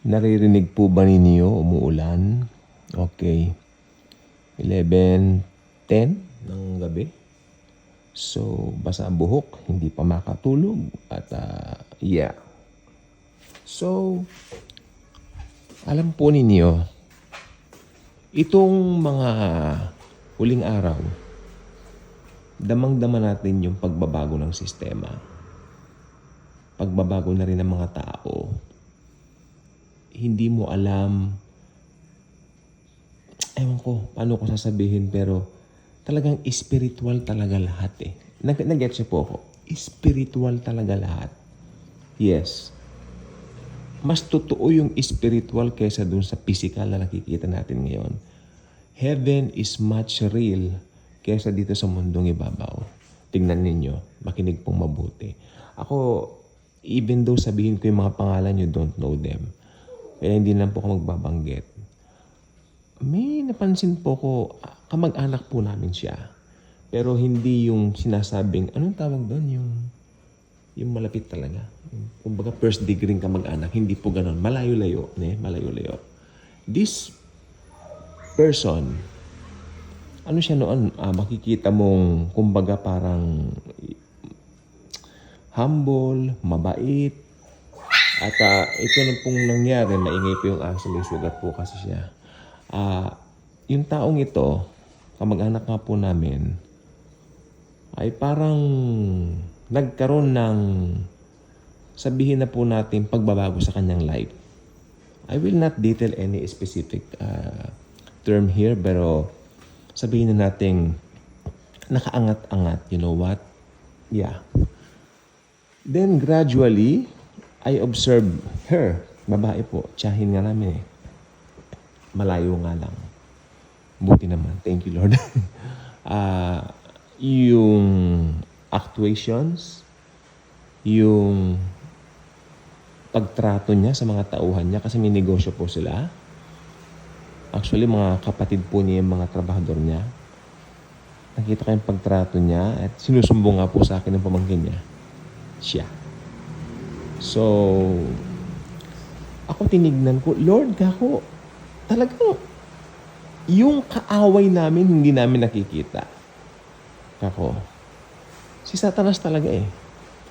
Naririnig po ba ninyo umuulan? Okay. 11.10 ng gabi. So, basa ang buhok, hindi pa makatulog. At ah, yeah. So, alam po ninyo, itong mga huling araw, damang-dama natin yung pagbabago ng sistema. Pagbabago na rin ng mga tao. Hindi mo alam, ewan ko, paano ko sasabihin, pero talagang spiritual talaga lahat eh. Nag- Nag-gets niyo po ako? Spiritual talaga lahat. Yes. Mas totoo yung spiritual kaysa dun sa physical na nakikita natin ngayon. Heaven is much real kaysa dito sa mundong ibabaw. Tingnan ninyo, makinig pong mabuti. Ako, even though sabihin ko yung mga pangalan you don't know them, kaya hindi lang po ako magbabanggit. May napansin po ko, kamag-anak po namin siya. Pero hindi yung sinasabing, anong tawag doon? Yung, yung malapit talaga. Kumbaga first degree kamag-anak. Hindi po ganun. Malayo-layo. Ne? Malayo-layo. This person, ano siya noon, ah, makikita mong, kumbaga parang humble, mabait, at ah, ito na pong nangyari, maingay po yung aso, may sugat po kasi siya. Ah, yung taong ito, kamag-anak nga po namin, ay parang nagkaroon ng sabihin na po natin pagbabago sa kanyang life. I will not detail any specific ah, term here, pero sabihin na natin nakaangat-angat, you know what? Yeah. Then gradually, I observed her. Babae po. Tiyahin nga namin eh. Malayo nga lang. Buti naman. Thank you, Lord. Ah, yung actuations, yung pagtrato niya sa mga tauhan niya kasi may negosyo po sila. Actually, mga kapatid po niya yung mga trabahador niya. Nakita ko yung pagtrato niya at sinusumbong nga po sa akin ng pamangkin niya. Siya. So, ako tinignan ko, Lord, kako, talagang yung kaaway namin hindi namin nakikita. Kako, si Satanas talaga eh.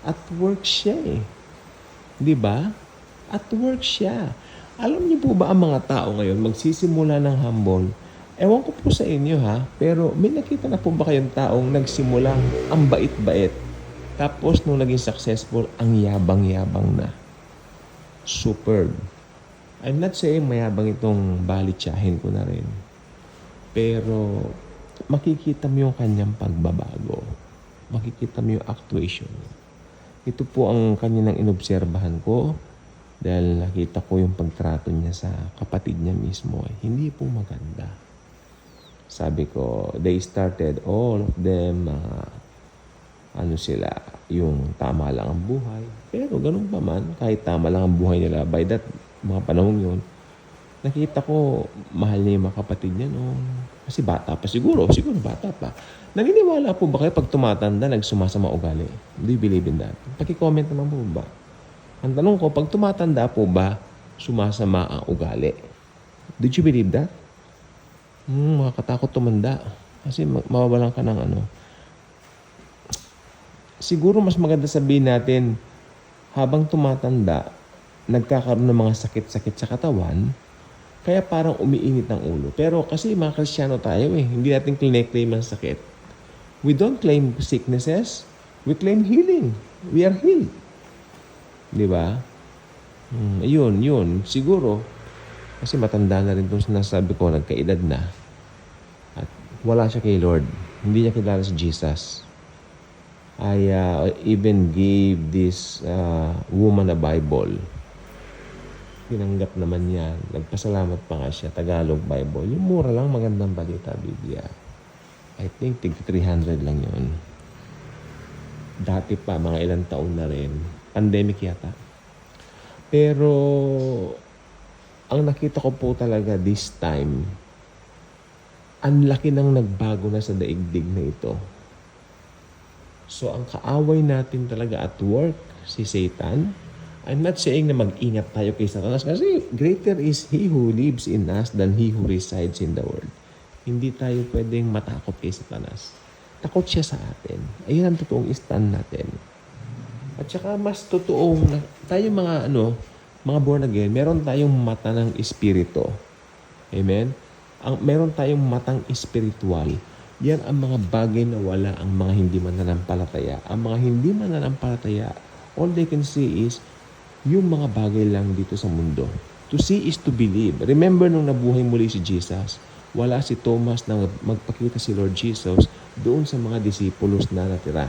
At work siya eh. Di ba? At work siya. Alam niyo po ba ang mga tao ngayon magsisimula ng humble? Ewan ko po sa inyo ha, pero may nakita na po ba kayong taong nagsimulang ang bait-bait? Tapos nung naging successful, ang yabang-yabang na. Superb. I'm not saying mayabang itong balitsahin ko na rin. Pero makikita mo yung kanyang pagbabago. Makikita mo yung actuation. Ito po ang kanya nang inobserbahan ko dahil nakita ko yung pagtrato niya sa kapatid niya mismo. Hindi po maganda. Sabi ko, they started all of them, mga ano sila, yung tama lang ang buhay. Pero ganun pa man, kahit tama lang ang buhay nila, by that mga panahon yun, nakita ko, mahal niya yung mga kapatid niya noon. Kasi bata pa siguro, siguro bata pa. Naniniwala po ba kayo pag tumatanda, nagsumasama ugali? Do you believe in that? Paki-comment naman po ba? Ang tanong ko, pag tumatanda po ba, sumasama ang ugali? Did you believe that? Hmm, makakatakot tumanda. Kasi ma- mawawalan ka ng ano. Siguro mas maganda sabihin natin, habang tumatanda, nagkakaroon ng mga sakit-sakit sa katawan, kaya parang umiinit ang ulo. Pero kasi mga Kristiyano tayo eh, hindi natin claim ang sakit. We don't claim sicknesses, we claim healing. We are healed. Di ba? Hmm, yun, yun. Siguro, kasi matanda na rin itong sinasabi ko, nagkaedad na. At wala siya kay Lord. Hindi niya kilala si Jesus. I uh, even gave this uh, woman a Bible. Tinanggap naman niya. Nagpasalamat pa nga siya. Tagalog Bible. Yung mura lang, magandang balita, Biblia. I think tig 300 lang yun. Dati pa, mga ilang taon na rin. Pandemic yata. Pero, ang nakita ko po talaga this time, ang laki nang nagbago na sa daigdig na ito. So, ang kaaway natin talaga at work, si Satan, I'm not saying na mag-ingat tayo kay Satanas kasi greater is He who lives in us than He who resides in the world. Hindi tayo pwedeng matakot kay Satanas. Takot siya sa atin. Ayun ang totoong stand natin. At saka mas totoong tayo mga ano, mga born again, meron tayong mata ng espiritu. Amen? Ang, meron tayong matang espiritual. Yan ang mga bagay na wala ang mga hindi mananampalataya. Ang mga hindi mananampalataya, all they can see is yung mga bagay lang dito sa mundo. To see is to believe. Remember nung nabuhay muli si Jesus, wala si Thomas na magpakita si Lord Jesus doon sa mga disipulos na natira.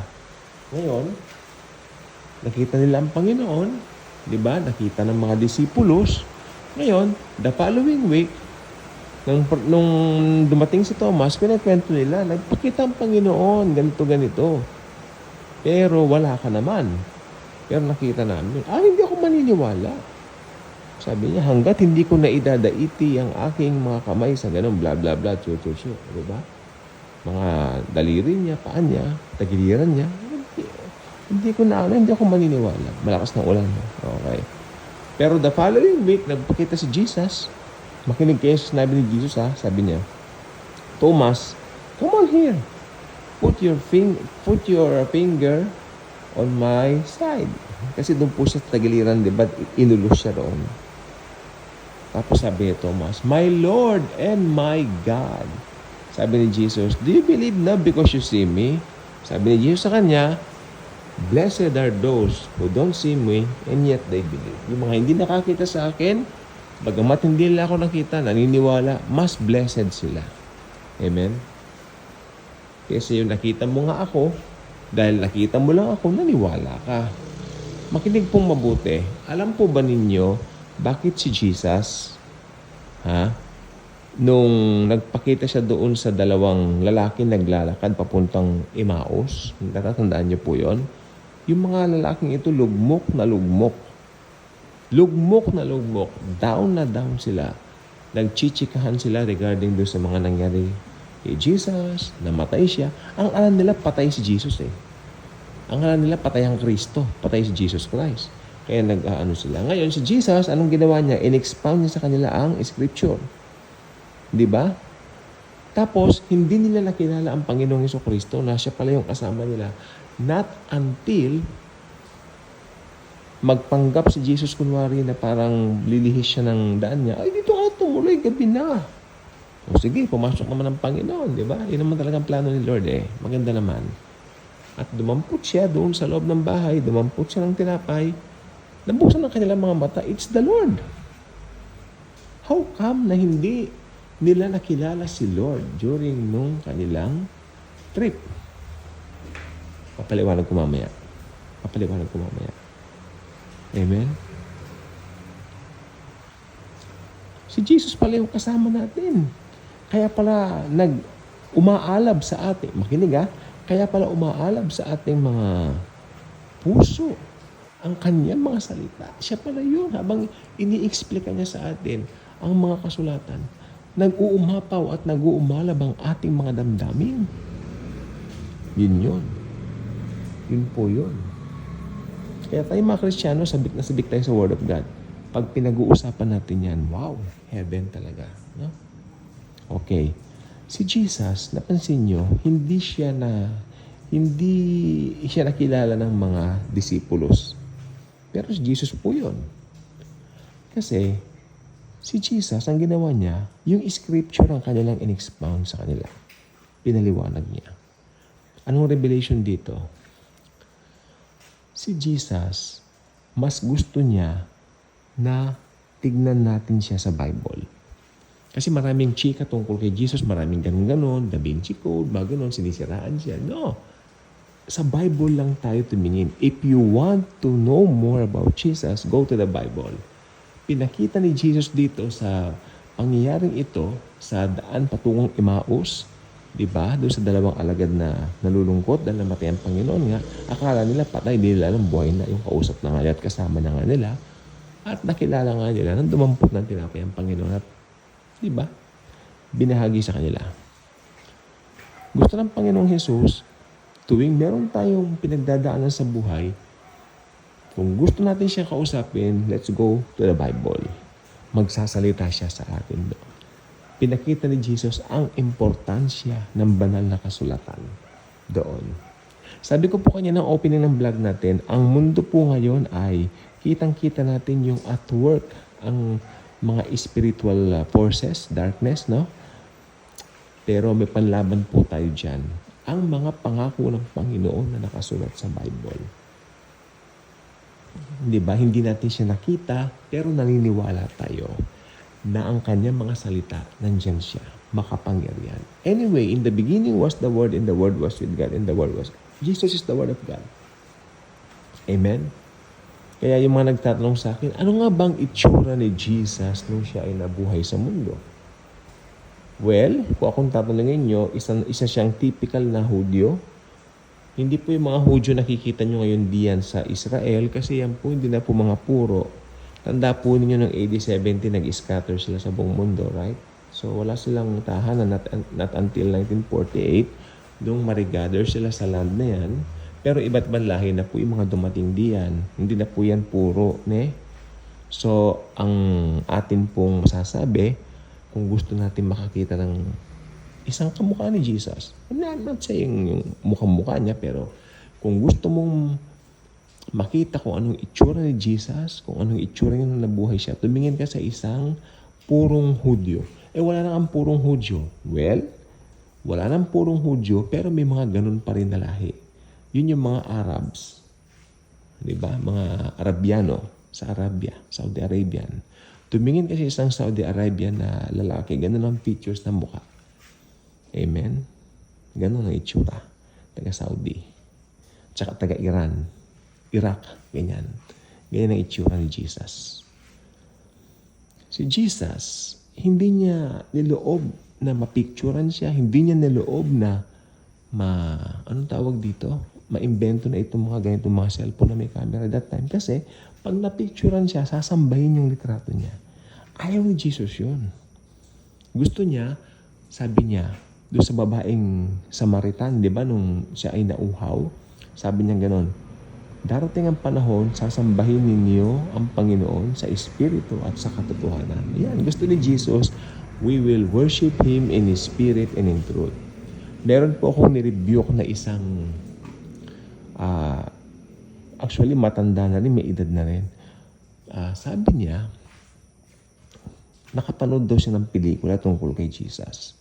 Ngayon, nakita nila ang Panginoon, di ba? Nakita ng mga disipulos. Ngayon, the following week, nung, nung dumating si Thomas, pinakwento nila, nagpakita ang Panginoon, ganito, ganito. Pero wala ka naman. Pero nakita namin, ah, hindi ako maniniwala. Sabi niya, hanggat hindi ko naidadaiti ang aking mga kamay sa ganun, bla bla bla, chu chu chu, di ba? Mga daliri niya, paan niya, tagiliran niya, hindi, hindi ko na, ano, hindi ako maniniwala. Malakas na ulan. Okay. Pero the following week, nagpakita si Jesus. Makinig kayo sa sinabi ni Jesus ha, sabi niya, Thomas, come on here. Put your fing put your finger on my side. Kasi doon po sa tagiliran, di ba? Inulus siya doon. Tapos sabi ni Thomas, My Lord and my God. Sabi ni Jesus, Do you believe now because you see me? Sabi ni Jesus sa kanya, Blessed are those who don't see me and yet they believe. Yung mga hindi nakakita sa akin, bagamat hindi nila ako nakita, naniniwala, mas blessed sila. Amen? Kasi yung nakita mo nga ako, dahil nakita mo lang ako, naniwala ka. Makinig pong mabuti. Alam po ba ninyo bakit si Jesus, ha, nung nagpakita siya doon sa dalawang lalaki naglalakad papuntang Emmaus, natatandaan niyo po yon yung mga lalaking ito lugmok na lugmok. Lugmok na lugmok. Down na down sila. Nagchichikahan sila regarding doon sa mga nangyari kay Jesus, namatay siya. Ang alam nila, patay si Jesus eh. Ang alam nila, patay ang Kristo. Patay si Jesus Christ. Kaya nag-ano sila. Ngayon, si Jesus, anong ginawa niya? In-expound niya sa kanila ang Scripture. Di ba? Tapos, hindi nila nakilala ang Panginoong Yeso Kristo na siya pala yung kasama nila. Not until magpanggap si Jesus kunwari na parang lilihis siya ng daan niya. Ay, dito ka tumuloy, gabi na. O sige, pumasok naman ang Panginoon, di ba? Yun naman talagang plano ni Lord eh. Maganda naman. At dumampot siya doon sa loob ng bahay, dumampot siya ng tinapay, nabuksan ang kanilang mga mata, it's the Lord. How come na hindi nila nakilala si Lord during nung kanilang trip? Papaliwanag ko mamaya. Papaliwanag ko mamaya. Amen? Si Jesus pala yung kasama natin. Kaya pala nag umaalab sa atin. Makinig ha. Kaya pala umaalab sa ating mga puso ang kanyang mga salita. Siya pala yun. Habang ini-explica niya sa atin ang mga kasulatan, nag-uumapaw at nag-uumalab ang ating mga damdamin. Yun yun. Yun po yun. Kaya tayo mga Kristiyano, sabik na sabik tayo sa Word of God. Pag pinag-uusapan natin yan, wow, heaven talaga. No? Okay. Si Jesus, napansin nyo, hindi siya na hindi siya nakilala ng mga disipulos. Pero si Jesus po yun. Kasi, si Jesus, ang ginawa niya, yung scripture ang kanilang in-expound sa kanila. Pinaliwanag niya. Anong revelation dito? Si Jesus, mas gusto niya na tignan natin siya sa Bible. Kasi maraming chika tungkol kay Jesus, maraming ganun-ganon, Da Vinci Code, mga ganon, sinisiraan siya. No. Sa Bible lang tayo tumingin. If you want to know more about Jesus, go to the Bible. Pinakita ni Jesus dito sa pangyayaring ito sa daan patungong Emmaus, di ba? Doon sa dalawang alagad na nalulungkot dahil namatay ang Panginoon nga, akala nila patay, di nila alam buhay na yung kausap na nga at kasama na nga nila. At nakilala nga nila nang dumampot ng tinapay ang Panginoon at Di ba? Binahagi sa kanila. Gusto ng Panginoong Jesus, tuwing meron tayong pinagdadaanan sa buhay, Kung gusto natin siya kausapin, let's go to the Bible. Magsasalita siya sa atin doon. Pinakita ni Jesus ang importansya ng banal na kasulatan doon. Sabi ko po kanya ng opening ng vlog natin, ang mundo po ngayon ay kitang-kita natin yung at work, ang mga spiritual uh, forces, darkness, no? Pero may panlaban po tayo dyan. Ang mga pangako ng Panginoon na nakasulat sa Bible. Di ba? Hindi natin siya nakita, pero naniniwala tayo na ang kanyang mga salita, nandyan siya, makapangyarihan. Anyway, in the beginning was the Word, and the Word was with God, and the Word was... Jesus is the Word of God. Amen? Kaya yung mga nagtatanong sa akin, ano nga bang itsura ni Jesus nung siya ay nabuhay sa mundo? Well, kung akong tatanungin nyo, isa, isa siyang typical na Hudyo. Hindi po yung mga Hudyo nakikita nyo ngayon diyan sa Israel kasi yan po hindi na po mga puro. Tanda po ninyo ng AD 70 nag-scatter sila sa buong mundo, right? So wala silang tahanan not, not until 1948 doon marigather sila sa land na yan. Pero iba't ibang lahi na po yung mga dumating diyan. Hindi na po yan puro, ne? So, ang atin pong masasabi, kung gusto natin makakita ng isang kamukha ni Jesus, I'm not saying yung mukhang-mukha niya, pero kung gusto mong makita kung anong itsura ni Jesus, kung anong itsura niya nung nabuhay siya, tumingin ka sa isang purong Hudyo. Eh, wala nang ang purong Hudyo. Well, wala nang purong Hudyo, pero may mga ganun pa rin na lahi. Yun yung mga Arabs. Di ba? Mga Arabiano sa Arabia, Saudi Arabian. Tumingin kasi isang Saudi Arabian na lalaki, ganun ang features ng mukha. Amen? Ganun ang itsura. Taga Saudi. Tsaka taga Iran. Iraq. Ganyan. Ganyan ang itsura ni Jesus. Si Jesus, hindi niya niloob na mapicturan siya. Hindi niya niloob na ma... Anong tawag dito? Ma-invento na itong mga ganitong mga cellphone na may camera that time. Kasi pag napicturan siya, sasambahin yung litrato niya. Ayaw ni Jesus yun. Gusto niya, sabi niya, doon sa babaeng Samaritan, di ba, nung siya ay nauhaw, sabi niya ganon, darating ang panahon, sasambahin ninyo ang Panginoon sa Espiritu at sa katotohanan. Yan, gusto ni Jesus, we will worship Him in His Spirit and in truth. Meron po akong nirebuke na isang, ah, actually matanda na rin, may edad na rin. Ah, sabi niya, nakapanood daw siya ng pelikula tungkol kay Jesus.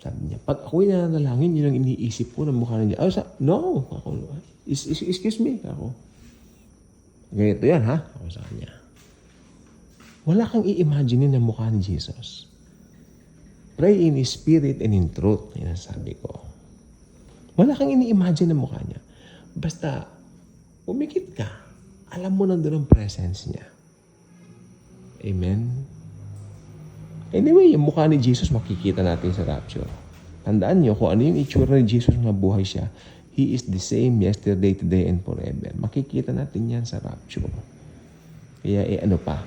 Sabi niya, pag ako'y nananalangin, yun ang iniisip ko ng mukha niya. Oh, sa, no! Ako, excuse me. Ako, ganito yan, ha? Ako sa kanya. Wala kang i-imagine ng mukha ni Jesus. Pray in Spirit and in truth. Yan ang sabi ko. Wala kang ini-imagine ng mukha niya. Basta, umikit ka. Alam mo nandun ang presence niya. Amen? Anyway, yung mukha ni Jesus makikita natin sa rapture. Tandaan nyo kung ano yung itsura ni Jesus na buhay siya. He is the same yesterday, today, and forever. Makikita natin yan sa rapture. Kaya eh ano pa?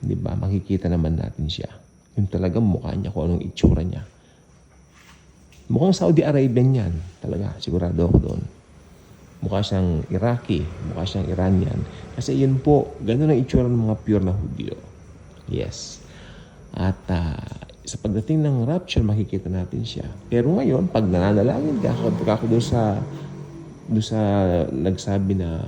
Di ba? Makikita naman natin siya. Yung talagang mukha niya, kung anong itsura niya. Mukhang Saudi Arabian yan. Talaga, sigurado ako doon. Mukha siyang Iraqi, mukha siyang Iranian. Kasi yun po, ganun ang itsura ng mga pure na Hudyo. Yes. At ah, sa pagdating ng rapture, makikita natin siya. Pero ngayon, pag nananalangin ka, kapag ako doon sa, doon sa nagsabi na,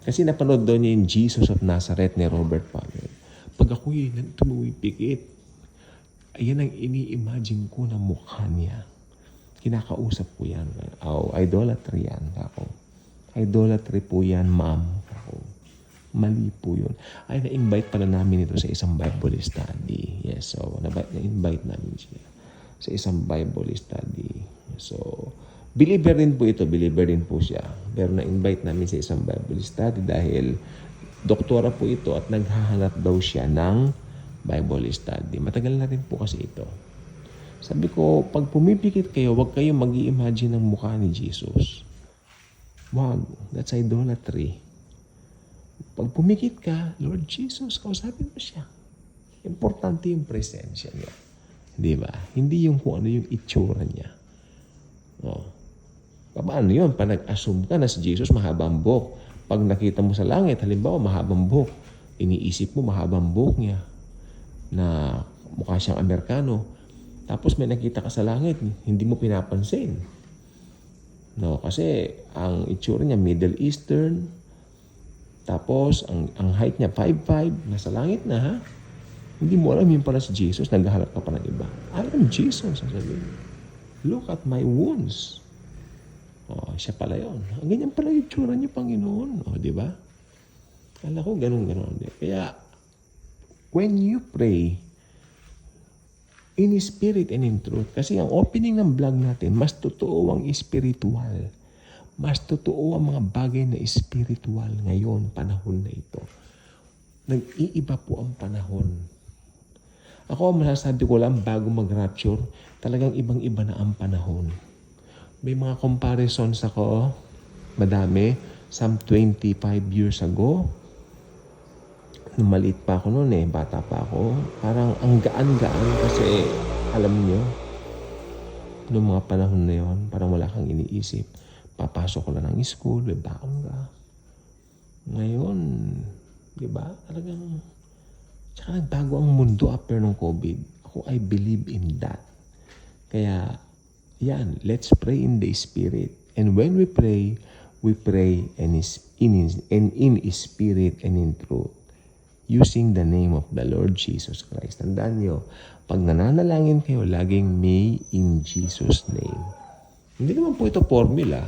kasi napanood daw niya yung Jesus of Nazareth ni Robert Palmer. Pag ako yun, tumumipikit, ayan ang ini-imagine ko na mukha niya. Kinakausap ko yan. Oh, idolatry yan. Ako. Idolatry po yan, ma'am. Mali po yun. Ay, na-invite pala namin ito sa isang Bible study. Yes, so na-invite namin siya sa isang Bible study. So, believer din po ito. Believer din po siya. Pero na-invite namin sa isang Bible study dahil doktora po ito at naghahanap daw siya ng Bible study. Matagal na rin po kasi ito. Sabi ko, pag pumipikit kayo, huwag kayong mag imagine ng mukha ni Jesus. Wag. That's idolatry. Pag pumikit ka, Lord Jesus, kausapin mo siya. Importante yung presensya niya. Di ba? Hindi yung kung ano yung itsura niya. Oh. Paano yun? Pa nag-assume ka na si Jesus mahabang buhok. Pag nakita mo sa langit, halimbawa mahabang buhok, iniisip mo mahabang buhok niya na mukha siyang Amerikano. Tapos may nakita ka sa langit, hindi mo pinapansin. No, kasi ang itsura niya Middle Eastern. Tapos ang ang height niya 5'5", nasa langit na ha. Hindi mo alam yun pala si Jesus, naghahanap ka pa ng iba. I am Jesus, sasabihin. Look at my wounds. Oh, siya pala yun. Ang ganyan pala yung itsura niyo, Panginoon. O, di ba? Kala ko ganun, ganun. Kaya, when you pray, in spirit and in truth, kasi ang opening ng vlog natin, mas totoo ang spiritual. Mas totoo ang mga bagay na spiritual ngayon, panahon na ito. Nag-iiba po ang panahon. Ako, masasabi ko lang, bago mag-rapture, talagang ibang-iba na ang panahon. May mga comparisons ako, madami, some 25 years ago. Nung maliit pa ako noon eh, bata pa ako. Parang ang gaan-gaan kasi, alam niyo, noong mga panahon na yon, parang wala kang iniisip. Papasok ko lang ng school, may baon ka. Ngayon, di ba, talagang Tsaka nagbago ang mundo after ng COVID. Ako, I believe in that. Kaya, yan, let's pray in the Spirit. And when we pray, we pray and is in, and in Spirit and in truth. Using the name of the Lord Jesus Christ. Tandaan nyo, pag nananalangin kayo, laging may in Jesus' name. Hindi naman po ito formula.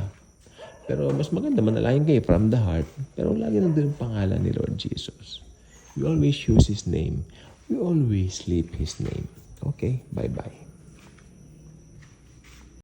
Pero mas maganda manalangin kayo from the heart. Pero lagi nandun ang pangalan ni Lord Jesus. We always use His name. We always sleep His name. Okay, bye-bye.